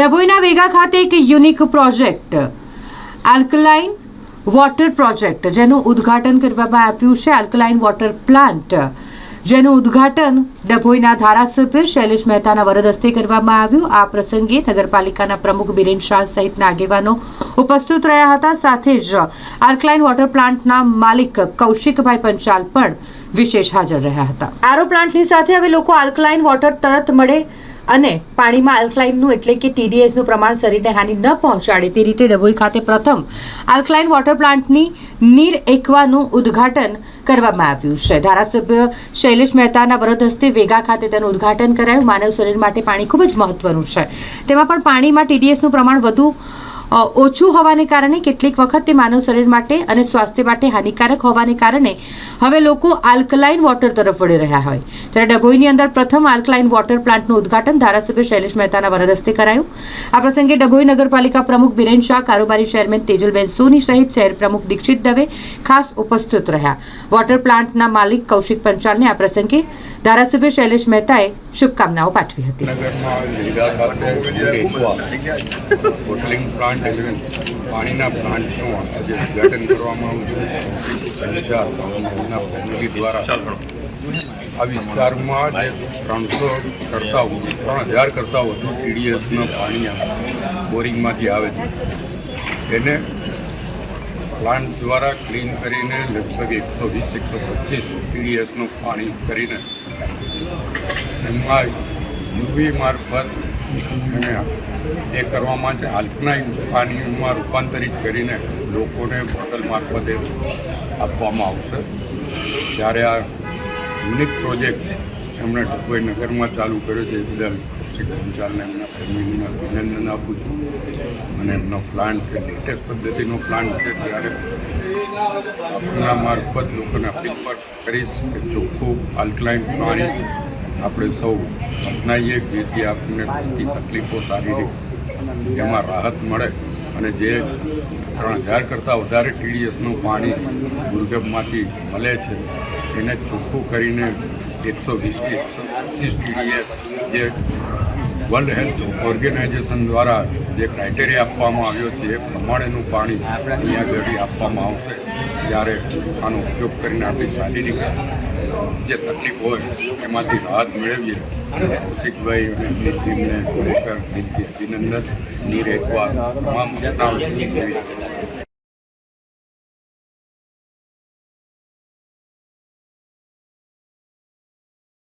ડભોઈના વેગા ખાતે એક unique project, alkaline water project, જેનું ઉદ્ઘાટન કરવામાં આવ્યું છે. આલ્કલાઇન વોટર પ્લાન્ટ, જેનું ઉદ્ઘાટન ડભોઈના ધારાસભ્ય શૈલેષ મહેતાના વરદ હસ્તે કરવામાં આવ્યું. આ પ્રસંગે નગરપાલિકાના પ્રમુખ બિરેન શાહ સહિતના આગેવાનો ઉપસ્થિત રહ્યા હતા. સાથે જ આલ્કલાઇન વોટર પ્લાન્ટના માલિક કૌશિકભાઈ પંચાલ પણ વિશેષ હાજર રહ્યા હતા. આરો પ્લાન્ટની સાથે હવે લોકો આલ્કલાઇન વોટર તરત મળે અને પાણીમાં આલ્કલાઇનનું એટલે કે ટીડીએસનું પ્રમાણ શરીરને હાનિ ન પહોંચાડે તે રીતે ડભોઈ ખાતે પ્રથમ આલ્કલાઇન વોટર પ્લાન્ટની નીર એકવાનું ઉદ્ઘાટન કરવામાં આવ્યું છે. ધારાસભ્ય શૈલેષ મહેતાના વરદ હસ્તે વેગા ખાતે તેનું ઉદ્ઘાટન કરાયું. માનવ શરીર માટે પાણી ખૂબ જ મહત્વનું છે. તેમાં પણ પાણીમાં ટીડીએસનું પ્રમાણ વધુ ઓછું હોવાને કારણે કેટલીક વખત તે માનવ શરીર માટે અને સ્વાસ્થ્ય માટે હાનિકારક હોવાને કારણે હવે લોકો આલ્કલાઇન વોટર તરફ વળી રહ્યા હોય. ત્યારે ડભોઈની અંદર પ્રથમ આલ્કલાઇન વોટર પ્લાન્ટનું ઉદઘાટન ધારાસભ્ય શૈલેષ મહેતાના વરદ હસ્તે કરાયું. આ પ્રસંગે ડભોઈ નગરપાલિકા પ્રમુખ બિરેન શાહ, કારોબારી ચેરમેન તેજલબેન સોની સહિત શહેર પ્રમુખ દીક્ષિત દવે ખાસ ઉપસ્થિત રહ્યા. વોટર પ્લાન્ટના માલિક કૌશિક પંચાલને આ પ્રસંગે ધારાસભ્ય શૈલેષ મહેતાએ શુભકામનાઓ પાઠવી હતી બોટલિંગ પ્લાન્ટ પાણીના પ્લાન્ટનું આજે ઉદ્ઘાટન કરવામાં આવ્યું ફેમિલી દ્વારા આ વિસ્તારમાં જે ત્રણસો કરતાં ત્રણ હજાર કરતાં વધુ ટીડીએસનું પાણી બોરિંગમાંથી આવે છે એને પ્લાન્ટ દ્વારા ક્લીન કરીને લગભગ એકસો વીસ એકસો પચીસ ટીડીએસનું પાણી કરીને એમાં યુવી મારફત એ કરવામાં છે. આલ્કનાઇન પાણીમાં રૂપાંતરિત કરીને લોકોને બોટલ મારફતે આપવામાં આવશે. ત્યારે આ યુનિક પ્રોજેક્ટ એમણે ડભોઈ નગરમાં ચાલુ કર્યો છે, એ બદલ કૌશિક પંચાલને એમના ફેમિલીને અભિનંદન આપું છું. અને એમનો પ્લાન્ટ કે લેટેસ્ટ પદ્ધતિનો પ્લાન્ટ છે, ત્યારે આપણા મારફત લોકોને અપીલ પર કરીશ કે ચોખ્ખું આલ્કલાઇન પાણી આપણે સૌ અપનાવીએ, જેથી આપણને બધી તકલીફો શારીરિક એમાં રાહત મળે. અને જે ત્રણ હજાર કરતાં વધારે ટીડીએસનું પાણી દુર્ગમમાંથી મળે છે એને ચોખ્ખું કરીને એકસો વીસથી એકસો પચીસ ટીડીએસ જે વર્લ્ડ હેલ્થ ઓર્ગેનાઇઝેશન દ્વારા જે ક્રાઇટેરિયા આપવામાં આવ્યો છે, એ પ્રમાણેનું પાણી અહીંયા ઘડી આપવામાં આવશે ત્યારે આનો ઉપયોગ કરીને આપણી શારીરિક જે તકલીફ હોય, એમાંથી રાહત મેળવીએ. કૌશિકભાઈ અને એમની ટીમને ખરેખર દિલથી અભિનંદન. નીર એકવાર તમામ ઘટનાઓ